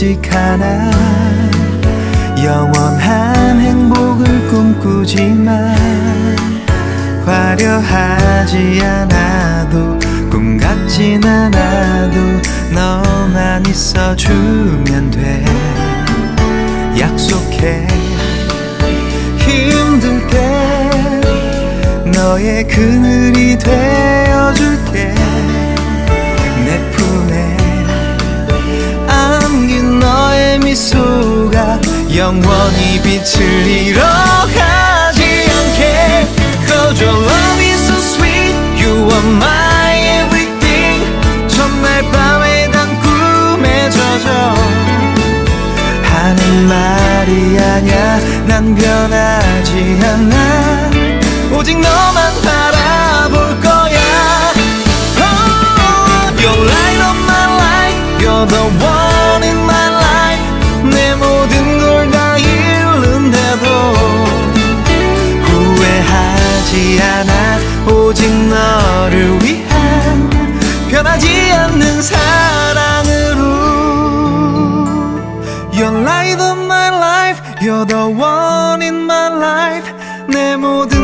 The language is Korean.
오직 하나. 영원한 행복을 꿈꾸지만 화려하지 않아도 꿈 같진 않아도 너만 있어주면 돼. 약속해. 힘들 때 너의 그늘이 되어줄게 영원히 빛을 잃어가지 않게 Cause your love is so sweet You are my everything 첫날 밤에 단 꿈에 젖어 하는 말이 아냐 난 변하지 않아 오직 너만 바라 오직 너를 위한 변하지 않는 사랑으로 You're light of my life You're the one in my life 내 모든